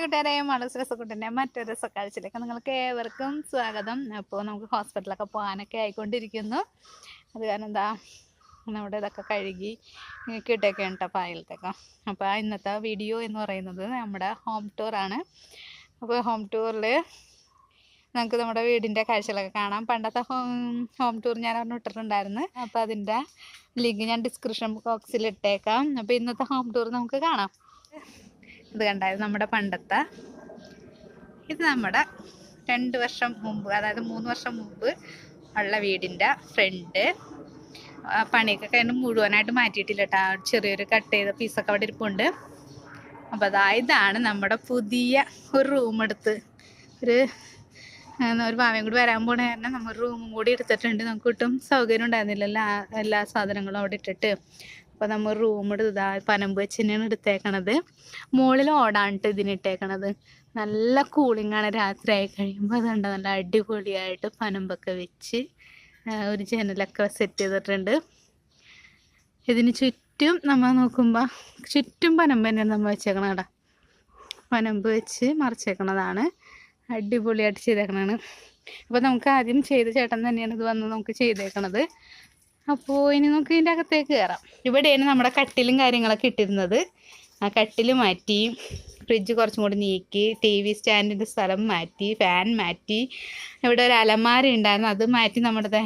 കൂട്ടുകാരെ മളസ് രസക്കുട്ടന്റെ മറ്റൊരു രസക്കാഴ്ചയിലേക്ക് നിങ്ങൾക്ക് ഏവർക്കും സ്വാഗതം. അപ്പോൾ നമുക്ക് ഹോസ്പിറ്റലൊക്കെ പോകാനൊക്കെ ആയിക്കൊണ്ടിരിക്കുന്നു. അത് കാരണം എന്താ നമ്മുടെ ഇതൊക്കെ കഴുകി കിട്ടൊക്കെ ഉണ്ട് പായലത്തൊക്കെ അപ്പോൾ ഇന്നത്തെ വീഡിയോ എന്ന് പറയുന്നത് നമ്മുടെ ഹോം ടൂറാണ് അപ്പോൾ ഹോം ടൂറിൽ നമുക്ക് നമ്മുടെ വീടിന്റെ കാഴ്ചകളൊക്കെ കാണാം. പണ്ടത്തെ ഹോം ഹോം ടൂർ ഞാൻ അവിടെ ഇട്ടിട്ടുണ്ടായിരുന്നു. അപ്പോൾ അതിന്റെ ലിങ്ക് ഞാൻ ഡിസ്ക്രിപ്ഷൻ ബോക്സിൽ ഇട്ടേക്കാം. അപ്പോൾ ഇന്നത്തെ ഹോം ടൂർ നമുക്ക് കാണാം. ഇത് കണ്ടായിരുന്നു നമ്മുടെ പണ്ടത്തെ. ഇത് നമ്മുടെ രണ്ട് വർഷം മുമ്പ് അതായത് മൂന്ന് വർഷം മുമ്പ് ഉള്ള വീടിന്റെ ഫ്രണ്ട് പണിയൊക്കെ കഴിഞ്ഞ് മുഴുവനായിട്ട് മാറ്റിയിട്ടില്ല കേട്ടോ ചെറിയൊരു കട്ട് ചെയ്ത പീസൊക്കെ അവിടെ ഇരിപ്പുണ്ട്. അപ്പോൾ അതാ ഇതാണ് നമ്മുടെ പുതിയ ഒരു റൂം എടുത്ത്. ഒരു ഒരു ഭാവയും കൂടി വരാൻ പോണ കാരണം നമ്മൾ റൂമും കൂടി എടുത്തിട്ടുണ്ട്. നമുക്ക് ഒട്ടും സൗകര്യം ഉണ്ടായിരുന്നില്ല എല്ലാ എല്ലാ സാധനങ്ങളും അവിടെ ഇട്ടിട്ട്. അപ്പോൾ നമ്മൾ റൂം ഇതാ പനമ്പ് വെച്ച് തന്നെയാണ് എടുത്തേക്കണത് മുകളിൽ ഓടാണിട്ട് ഇതിനിട്ടേക്കണത് നല്ല കൂളിംഗ് ആണ് രാത്രി ആയി കഴിയുമ്പോൾ അതുകൊണ്ട് നല്ല അടിപൊളിയായിട്ട് പനമ്പൊക്കെ വെച്ച് ഒരു ജനലൊക്കെ സെറ്റ് ചെയ്തിട്ടുണ്ട്. ഇതിന് ചുറ്റും നമ്മൾ നോക്കുമ്പോൾ ചുറ്റും പനമ്പ് തന്നെയാണ് നമ്മൾ വെച്ചേക്കണത് പനമ്പ് വെച്ച് മറിച്ചേക്കണതാണ്. അടിപൊളിയായിട്ട് ചെയ്തേക്കണതാണ്. അപ്പോൾ നമുക്ക് ആദ്യം ചെയ്ത ചേട്ടൻ തന്നെയാണ് ഇത് വന്ന് നമുക്ക് ചെയ്തേക്കണത്. അപ്പോൾ ഇനി നമുക്ക് ഇതിന്റെ അകത്തേക്ക് കയറാം ഇവിടെയാണ് നമ്മുടെ കട്ടിലും കാര്യങ്ങളൊക്കെ ഇട്ടിരുന്നത്. ആ കട്ടിൽ മാറ്റി ഫ്രിഡ്ജ് കുറച്ചും കൂടി നീക്കി ടി വി സ്റ്റാൻഡിന്റെ സ്ഥലം മാറ്റി ഫാൻ മാറ്റി. ഇവിടെ ഒരു അലമാര ഉണ്ടായിരുന്നു. അത് മാറ്റി നമ്മുടെ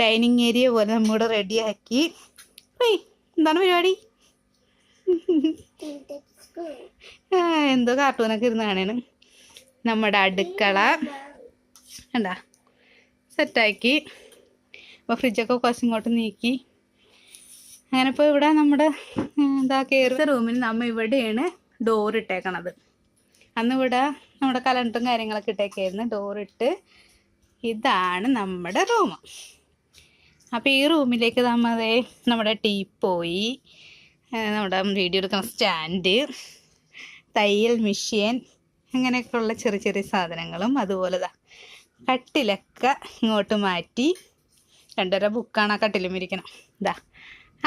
ഡൈനിങ് ഏരിയ പോലെ നമ്മൂടെ റെഡിയാക്കി. ഏയ് എന്താണ് പരിപാടി? എന്തോ കാർട്ടൂണൊക്കെ ഇരുന്ന് കാണാണ്. നമ്മുടെ അടുക്കള. എന്താ സെറ്റാക്കി അപ്പോൾ ഫ്രിഡ്ജൊക്കെ കുറച്ച് ഇങ്ങോട്ട് നീക്കി. അങ്ങനെ ഇപ്പോൾ ഇവിടെ നമ്മുടെ എന്താ കയറുന്ന റൂമിൽ നമ്മൾ ഇവിടെയാണ് ഡോർ ഇട്ടേക്കണത്. അന്ന് ഇവിടെ നമ്മുടെ കലണ്ടറും കാര്യങ്ങളൊക്കെ ഇട്ടേക്കായിരുന്നു. ഡോറിട്ട് ഇതാണ് നമ്മുടെ റൂം അപ്പോൾ ഈ റൂമിലേക്ക് നമ്മളേ നമ്മുടെ ടീ പോയി നമ്മുടെ വീഡിയോ എടുക്കുന്ന സ്റ്റാൻഡ് തയ്യൽ മെഷീൻ അങ്ങനെയൊക്കെയുള്ള ചെറിയ ചെറിയ സാധനങ്ങളും അതുപോലെ കട്ടിലൊക്കെ ഇങ്ങോട്ട് മാറ്റി രണ്ടര ബുക്കാണ് ആ കട്ടിലും ഇരിക്കണം. ഇതാ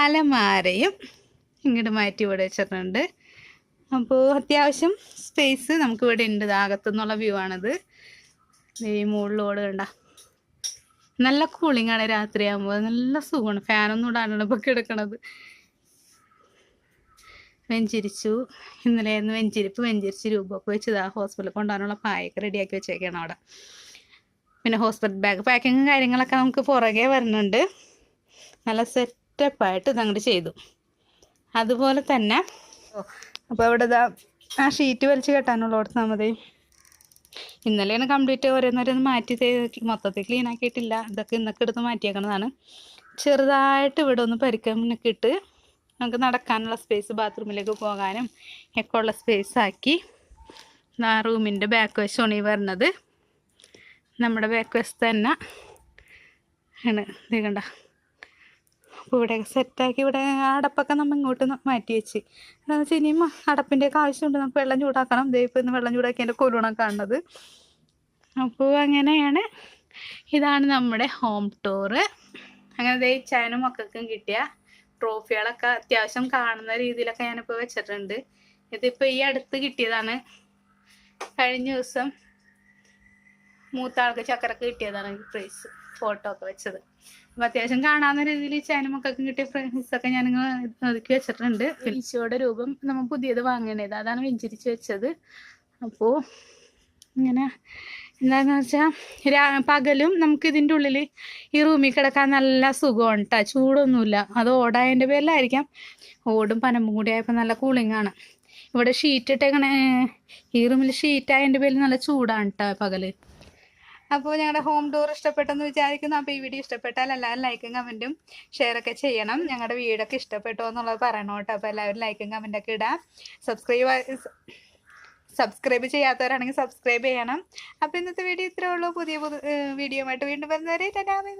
അലമാരയും ഇങ്ങോട്ട് മാറ്റി ഇവിടെ വെച്ചിട്ടുണ്ട്. അപ്പോൾ അത്യാവശ്യം സ്പേസ് നമുക്ക് ഇവിടെ ഉണ്ട്. അകത്തുനിന്നുള്ള വ്യൂ ആണിത്. ഈ മുകളിലോട് കണ്ട. നല്ല കൂളിംഗ് ആണ് രാത്രിയാകുമ്പോൾ. നല്ല സുഖമാണ്. ഫാനൊന്നും ഇടാനാണ് ഇപ്പോൾ കിടക്കണത്. വെഞ്ചിരിച്ചു. ഇന്നലെ വെഞ്ചിരിപ്പ്. വെഞ്ചിരിച്ച് രൂപമൊക്കെ വെച്ചത് ആ ഹോസ്പിറ്റലിൽ കൊണ്ടുപോകാനുള്ള പായൊക്കെ റെഡിയാക്കി വെച്ചേക്കാണ് അവിടെ. പിന്നെ ഹോസ്പിറ്റൽ ബാഗ് പാക്കിങ്ങും കാര്യങ്ങളൊക്കെ നമുക്ക് പുറകെ വരുന്നുണ്ട്. നല്ല സെറ്റപ്പായിട്ട് ഇതങ്ങോട്ട് ചെയ്തു. അതുപോലെ തന്നെ അപ്പോൾ ഇവിടെ ഇതാ ആ ഷീറ്റ് വലിച്ച് കെട്ടാനുള്ള ഓർത്താൽ മതി. ഇന്നലെയാണ് കംപ്ലീറ്റ് ഓരോന്നോരോന്ന് മാറ്റി മൊത്തത്തിൽ ക്ലീൻ ആക്കിയിട്ടില്ല. ഇതൊക്കെ ഇന്നൊക്കെ എടുത്ത് മാറ്റിയേക്കണതാണ്. ചെറുതായിട്ട് ഇവിടെ ഒന്ന് പരിക്കമ്മനൊക്കെ ഇട്ട് നമുക്ക് നടക്കാനുള്ള സ്പേസ് ബാത്റൂമിലേക്ക് പോകാനും ഒക്കെ ഉള്ള സ്പേസ് ആക്കി. ആ റൂമിന്റെ ബാക്ക് വശമാണ് ഈ വരുന്നത്. നമ്മുടെ ബാക്ക് വശത്ത് തന്നെ ആണ്. ഇത് അപ്പോൾ ഇവിടെയൊക്കെ സെറ്റാക്കി ഇവിടെ അടപ്പൊക്കെ നമ്മൾ ഇങ്ങോട്ട് മാറ്റി വെച്ച്. എന്താണെന്ന് വെച്ച് ഇനിയും അടപ്പിന്റെയൊക്കെ ആവശ്യമുണ്ട്. നമുക്ക് വെള്ളം ചൂടാക്കണം. ദൈവം ഇന്ന് വെള്ളം ചൂടാക്കി എന്റെ കൊലുണം കാണുന്നത്. അപ്പോൾ അങ്ങനെയാണ്. ഇതാണ് നമ്മുടെ ഹോം ടൂറ് അങ്ങനെ ദേ ചായനും മക്കൾക്കും കിട്ടിയ ട്രോഫികളൊക്കെ അത്യാവശ്യം കാണുന്ന രീതിയിലൊക്കെ ഞാനിപ്പോൾ വെച്ചിട്ടുണ്ട്. ഇതിപ്പോൾ ഈ അടുത്ത് കിട്ടിയതാണ്. കഴിഞ്ഞ ദിവസം മൂത്ത ആൾക്ക് ചക്കരക്ക് കിട്ടിയതാണ് ഈ പ്രൈസ് ഫോട്ടോ ഒക്കെ വെച്ചത്. അപ്പൊ അത്യാവശ്യം കാണാവുന്ന രീതിയിൽ ചാനും മക്കൾക്കും കിട്ടിയ പ്രൈസ് ഒക്കെ ഞാൻ ഒതുക്കി വെച്ചിട്ടുണ്ട്. ഈശോയുടെ രൂപം നമ്മൾ പുതിയത് വാങ്ങേണ്ടത് അതാണ് വെഞ്ചിരിച്ച് വെച്ചത്. അപ്പോ ഇങ്ങനെ എന്താന്ന് വെച്ചാൽ പകലും നമുക്ക് ഇതിന്റെ ഉള്ളിൽ ഈ റൂമിൽ കിടക്കാൻ നല്ല സുഖമാണ് കേട്ടോ ചൂടൊന്നുമില്ല. അത് ഓടായതിന്റെ പേരിലായിരിക്കാം. ഓടും പനമ്പും കൂടി ആയപ്പോൾ നല്ല കൂളിംഗ് ആണ്. ഇവിടെ ഷീറ്റ് ഇട്ടേക്കണേ ഈ റൂമിൽ ഷീറ്റ് ആയതിന്റെ പേരിൽ നല്ല ചൂടാണ് കേട്ടോ പകൽ. അപ്പോൾ ഞങ്ങളുടെ ഹോം ടൂർ ഇഷ്ടപ്പെട്ടെന്ന് വിചാരിക്കുന്നു. അപ്പോൾ ഈ വീഡിയോ ഇഷ്ടപ്പെട്ടാൽ എല്ലാവരും ലൈക്കും കമന്റും ഷെയറൊക്കെ ചെയ്യണം. ഞങ്ങളുടെ വീടൊക്കെ ഇഷ്ടപ്പെട്ടോ എന്നുള്ളത് പറയണം കേട്ടോ. അപ്പോൾ എല്ലാവരും ലൈക്കും കമന്റൊക്കെ ഇടാം. സബ്സ്ക്രൈബ് സബ്സ്ക്രൈബ് ചെയ്യാത്തവരാണെങ്കിൽ സബ്സ്ക്രൈബ് ചെയ്യണം. അപ്പോൾ ഇന്നത്തെ വീഡിയോ ഇത്രേ ഉള്ളൂ. പുതിയ പുതിയ വീഡിയോ ആയിട്ട് വീണ്ടും വരുന്നവരെ ടാറ്റാ. ബൈ!